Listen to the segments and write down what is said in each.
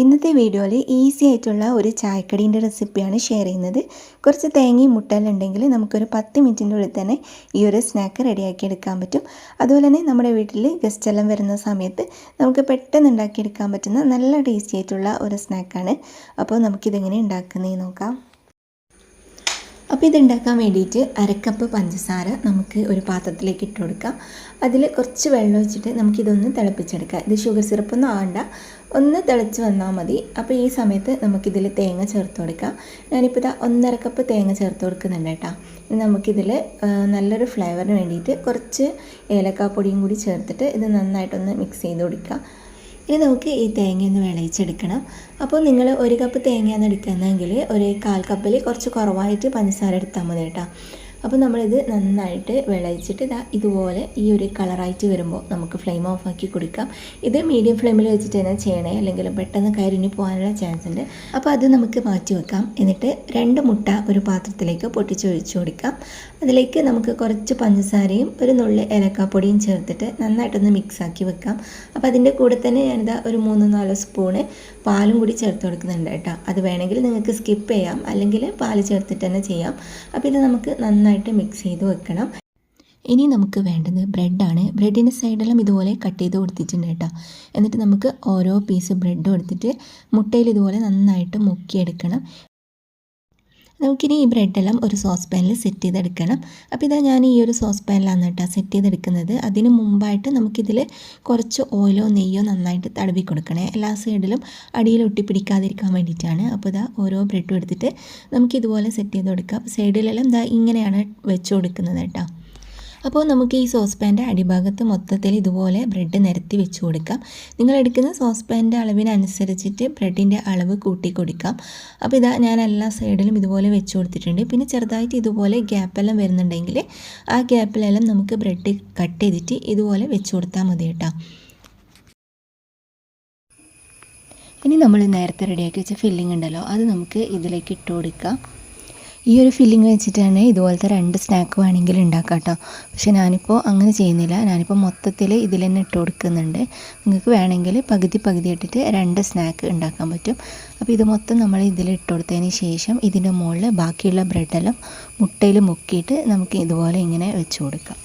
ഇന്നത്തെ വീഡിയോയിൽ ഈസി ആയിട്ടുള്ള ഒരു ചായക്കടീന്റെ റെസിപ്പിയാണ് ഷെയർ ചെയ്യുന്നത്. കുറച്ച് തേങ്ങയും മുട്ടലുണ്ടെങ്കിൽ നമുക്കൊരു പത്ത് മിനിറ്റിന്റെ ഉള്ളിൽ തന്നെ ഈ ഒരു സ്നാക്ക് റെഡിയാക്കി എടുക്കാൻ പറ്റും. അതുപോലെ തന്നെ നമ്മുടെ വീട്ടിൽ ഗസ്റ്റ് എല്ലാം വരുന്ന സമയത്ത് നമുക്ക് പെട്ടെന്ന് ഉണ്ടാക്കിയെടുക്കാൻ പറ്റുന്ന നല്ല ടേസ്റ്റി ആയിട്ടുള്ള ഒരു സ്നാക്കാണ്. അപ്പോൾ നമുക്കിതെങ്ങനെ ഉണ്ടാക്കുന്നതെന്ന് നോക്കാം. അപ്പോൾ ഇതുണ്ടാക്കാൻ വേണ്ടിയിട്ട് അരക്കപ്പ് പഞ്ചസാര നമുക്ക് ഒരു പാത്രത്തിലേക്ക് ഇട്ട് കൊടുക്കാം. അതിൽ കുറച്ച് വെള്ളം ഒഴിച്ചിട്ട് നമുക്കിതൊന്ന് തിളപ്പിച്ചെടുക്കാം. ഇത് ഷുഗർ സിറപ്പൊന്നും ആവണ്ട. ഒന്ന് തിളച്ച് വന്നാൽ മതി. അപ്പോൾ ഈ സമയത്ത് നമുക്കിതിൽ തേങ്ങ ചേർത്ത് കൊടുക്കാം. ഞാനിപ്പോൾ ഇതാ ഒന്നര കപ്പ് തേങ്ങ ചേർത്ത് കൊടുക്കുന്നുണ്ട് കേട്ടോ. നമുക്കിതിൽ നല്ലൊരു ഫ്ലേവറിന് വേണ്ടിയിട്ട് കുറച്ച് ഏലക്കാപ്പൊടിയും കൂടി ചേർത്തിട്ട് ഇത് നന്നായിട്ടൊന്ന് മിക്സ് ചെയ്ത് കൊടുക്കുക ഇനി നമുക്ക് ഈ തേങ്ങ ഒന്ന് വിളയിച്ചെടുക്കണം അപ്പോൾ നിങ്ങൾ ഒരു കപ്പ് തേങ്ങയാണ് എടുക്കുന്നതെങ്കിൽ ഒരു കാൽ കപ്പിൽ കുറച്ച് കുറവായിട്ട് പഞ്ചസാര എടുത്താൽ മതി കേട്ടോ. അപ്പോൾ നമ്മളിത് നന്നായിട്ട് വിളയിച്ചിട്ട് ഇതാ ഇതുപോലെ ഈ ഒരു കളറായിട്ട് വരുമ്പോൾ നമുക്ക് ഫ്ലെയിം ഓഫ് ആക്കി കൊടുക്കാം. ഇത് മീഡിയം ഫ്ലെയിമിൽ വെച്ചിട്ട് തന്നെ ചെയ്യണേ. അല്ലെങ്കിൽ പെട്ടെന്ന് കരിഞ്ഞു പോകാനുള്ള ചാൻസ് ഉണ്ട്. അപ്പോൾ അത് നമുക്ക് മാറ്റി വെക്കാം. എന്നിട്ട് രണ്ട് മുട്ട ഒരു പാത്രത്തിലേക്ക് പൊട്ടിച്ചൊഴിച്ചു കൊടുക്കാം. അതിലേക്ക് നമുക്ക് കുറച്ച് പഞ്ചസാരയും ഒരു നുള്ളി ഏലക്കാപ്പൊടിയും ചേർത്തിട്ട് നന്നായിട്ടൊന്ന് മിക്സ് ആക്കി വെക്കാം. അപ്പോൾ അതിന്റെ കൂടെ തന്നെ ഞാനിതാ ഒരു മൂന്ന് നാലോ സ്പൂണ് പാലും കൂടി ചേർത്ത് കൊടുക്കുന്നുണ്ട് കേട്ടോ. അത് വേണമെങ്കിൽ നിങ്ങൾക്ക് സ്കിപ്പ് ചെയ്യാം. അല്ലെങ്കിൽ പാൽ ചേർത്തിട്ട് തന്നെ ചെയ്യാം. അപ്പോൾ ഇത് നമുക്ക് നന്നായിട്ട് മിക്സ് ചെയ്ത് വെക്കണം. ഇനി നമുക്ക് വേണ്ടത് ബ്രെഡാണ് ബ്രെഡിന്റെ സൈഡെല്ലാം ഇതുപോലെ കട്ട് ചെയ്ത് കൊടുത്തിട്ടുണ്ട് കേട്ടോ. എന്നിട്ട് നമുക്ക് ഓരോ പീസ് ബ്രെഡ് എടുത്തിട്ട് മുട്ടയിൽ ഇതുപോലെ നന്നായിട്ട് മുക്കിയെടുക്കണം. നമുക്കിനി ഈ ബ്രെഡെല്ലാം ഒരു സോസ് പാനിൽ സെറ്റ് ചെയ്തെടുക്കണം. അപ്പോൾ ഇതാ ഞാൻ ഈ ഒരു സോസ് പാനിലാണ് കേട്ടോ സെറ്റ് ചെയ്തെടുക്കുന്നത്. അതിന് മുമ്പായിട്ട് നമുക്കിതിൽ കുറച്ച് ഓയിലോ നെയ്യോ നന്നായിട്ട് തടവി കൊടുക്കണേ. എല്ലാ സൈഡിലും അടിയിൽ ഒട്ടിപ്പിടിക്കാതിരിക്കാൻ വേണ്ടിയിട്ടാണ്. അപ്പോൾ ഇതാ ഓരോ ബ്രെഡും എടുത്തിട്ട് നമുക്കിതുപോലെ സെറ്റ് ചെയ്ത് കൊടുക്കാം. സൈഡിലെല്ലാം ഇതാ ഇങ്ങനെയാണ് വെച്ച് കൊടുക്കുന്നത് കേട്ടോ. അപ്പോൾ നമുക്ക് ഈ സോസ് പാന്റെ അടിഭാഗത്ത് മൊത്തത്തിൽ ഇതുപോലെ ബ്രെഡ് നിരത്തി വെച്ച് കൊടുക്കാം. നിങ്ങൾ എടുക്കുന്ന സോസ് പാന്റെ അളവിനനുസരിച്ചിട്ട് ബ്രെഡിന്റെ അളവ് കൂട്ടി കൊടുക്കാം. അപ്പോൾ ഇതാ ഞാൻ എല്ലാ സൈഡിലും ഇതുപോലെ വെച്ച് കൊടുത്തിട്ടുണ്ട്. പിന്നെ ചെറുതായിട്ട് ഇതുപോലെ ഗ്യാപ്പെല്ലാം വരുന്നുണ്ടെങ്കിൽ ആ ഗ്യാപ്പിലെല്ലാം നമുക്ക് ബ്രെഡ് കട്ട് ചെയ്തിട്ട് ഇതുപോലെ വെച്ച് കൊടുത്താൽ മതി കേട്ടോ. ഇനി നമ്മൾ നേരത്തെ റെഡിയാക്കി വെച്ച ഫില്ലിംഗ് ഉണ്ടല്ലോ അത് നമുക്ക് ഇതിലേക്ക് ഇട്ട് കൊടുക്കാം. ഈ ഒരു ഫില്ലിങ് വെച്ചിട്ടാണ് ഇതുപോലത്തെ രണ്ട് സ്നാക്ക് വേണമെങ്കിൽ ഉണ്ടാക്കാം കേട്ടോ പക്ഷെ ഞാനിപ്പോൾ അങ്ങനെ ചെയ്യുന്നില്ല. ഞാനിപ്പോൾ മൊത്തത്തിൽ ഇതിൽ തന്നെ ഇട്ട് കൊടുക്കുന്നുണ്ട്. നിങ്ങൾക്ക് വേണമെങ്കിൽ പകുതി പകുതി ഇട്ടിട്ട് രണ്ട് സ്നാക്ക് ഉണ്ടാക്കാൻ പറ്റും. അപ്പോൾ ഇത് മൊത്തം നമ്മൾ ഇതിൽ ഇട്ട് കൊടുത്തതിന് ശേഷം ഇതിന്റെ മുകളിൽ ബാക്കിയുള്ള ബ്രെഡെല്ലാം മുട്ടയിൽ മുക്കിയിട്ട് നമുക്ക് ഇതുപോലെ ഇങ്ങനെ വെച്ച് കൊടുക്കാം.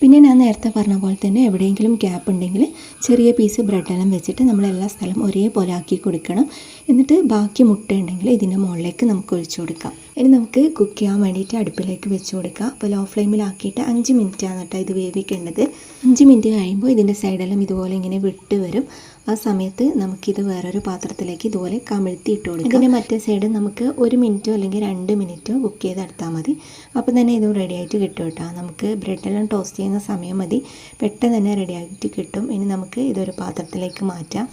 പിന്നെ ഞാൻ നേരത്തെ പറഞ്ഞ പോലെ തന്നെ എവിടെയെങ്കിലും ഗ്യാപ്പ് ഉണ്ടെങ്കിൽ ചെറിയ പീസ് ബ്രെഡെല്ലാം വെച്ചിട്ട് നമ്മൾ എല്ലാ സ്ഥലം ഒരേപോലെ ആക്കി കൊടുക്കണം. എന്നിട്ട് ബാക്കി മുട്ട ഉണ്ടെങ്കിൽ ഇതിന്റെ മുകളിലേക്ക് നമുക്ക് ഒഴിച്ചു കൊടുക്കാം. ഇനി നമുക്ക് കുക്ക് ചെയ്യാൻ വേണ്ടിയിട്ട് അടുപ്പിലേക്ക് വെച്ച് കൊടുക്കാം. അപ്പോൾ ലോ ഫ്ലെയിമിലാക്കിയിട്ട് അഞ്ച് മിനിറ്റാണ് കേട്ടോ ഇത് വേവിക്കേണ്ടത്. അഞ്ച് മിനിറ്റ് കഴിയുമ്പോൾ ഇതിന്റെ സൈഡെല്ലാം ഇതുപോലെ ഇങ്ങനെ വിട്ട് വരും. ആ സമയത്ത് നമുക്കിത് വേറൊരു പാത്രത്തിലേക്ക് ഇതുപോലെ കമിഴ്ത്തി ഇട്ട് കൊടുക്കാം. ഇതിന്റെ മറ്റേ സൈഡ് നമുക്ക് ഒരു മിനിറ്റോ അല്ലെങ്കിൽ രണ്ട് മിനിറ്റോ കുക്ക് ചെയ്തെടുത്താൽ മതി. അപ്പോൾ തന്നെ ഇത് റെഡി ആയിട്ട് കിട്ടും കേട്ടോ. നമുക്ക് ബ്രെഡെല്ലാം ടോസ്റ്റ് ചെയ്യുന്ന സമയം മതി. പെട്ടെന്ന് തന്നെ റെഡി ആയിട്ട് കിട്ടും. ഇനി നമുക്ക് ഇതൊരു പാത്രത്തിലേക്ക് മാറ്റാം.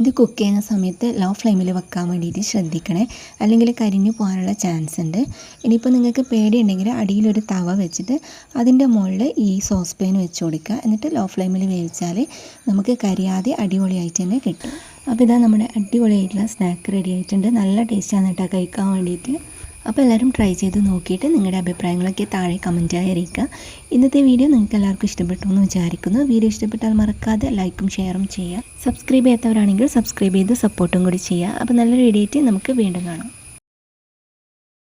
ഇത് കുക്ക് ചെയ്യുന്ന സമയത്ത് ലോ ഫ്ലെയിമിൽ വെക്കാൻ വേണ്ടിയിട്ട് ശ്രദ്ധിക്കണേ. അല്ലെങ്കിൽ കരിഞ്ഞു പോകാനുള്ള ചാൻസ് ഉണ്ട്. ഇനിയിപ്പോൾ നിങ്ങൾക്ക് പേടിയുണ്ടെങ്കിൽ അടിയിലൊരു തവ വെച്ചിട്ട് അതിന്റെ മുകളിൽ ഈ സോസ് പാൻ വെച്ച് കൊടുക്കുക. എന്നിട്ട് ലോ ഫ്ലെയിമിൽ വേവിച്ചാൽ നമുക്ക് കരിയാതെ അടിപൊളിയായിട്ട് തന്നെ കിട്ടും. അപ്പോൾ ഇതാ നമ്മുടെ അടിപൊളിയായിട്ടുള്ള സ്നാക്ക് റെഡി ആയിട്ടുണ്ട്. നല്ല ടേസ്റ്റാണ് കേട്ടോ കഴിക്കാൻ വേണ്ടിയിട്ട്. അപ്പോൾ എല്ലാവരും ട്രൈ ചെയ്ത് നോക്കിയിട്ട് നിങ്ങളുടെ അഭിപ്രായങ്ങളൊക്കെ താഴെ കമന്റായി അറിയിക്കുക. ഇന്നത്തെ വീഡിയോ നിങ്ങൾക്ക് എല്ലാവർക്കും ഇഷ്ടപ്പെട്ടു എന്ന് വിചാരിക്കുന്നു. വീഡിയോ ഇഷ്ടപ്പെട്ടാൽ മറക്കാതെ ലൈക്കും ഷെയറും ചെയ്യുക. സബ്സ്ക്രൈബ് ചെയ്യാത്തവരാണെങ്കിൽ സബ്സ്ക്രൈബ് ചെയ്ത് സപ്പോർട്ടും കൂടി ചെയ്യുക. അപ്പോൾ നല്ലൊരു വീഡിയോ നമുക്ക് വീണ്ടും കാണാം.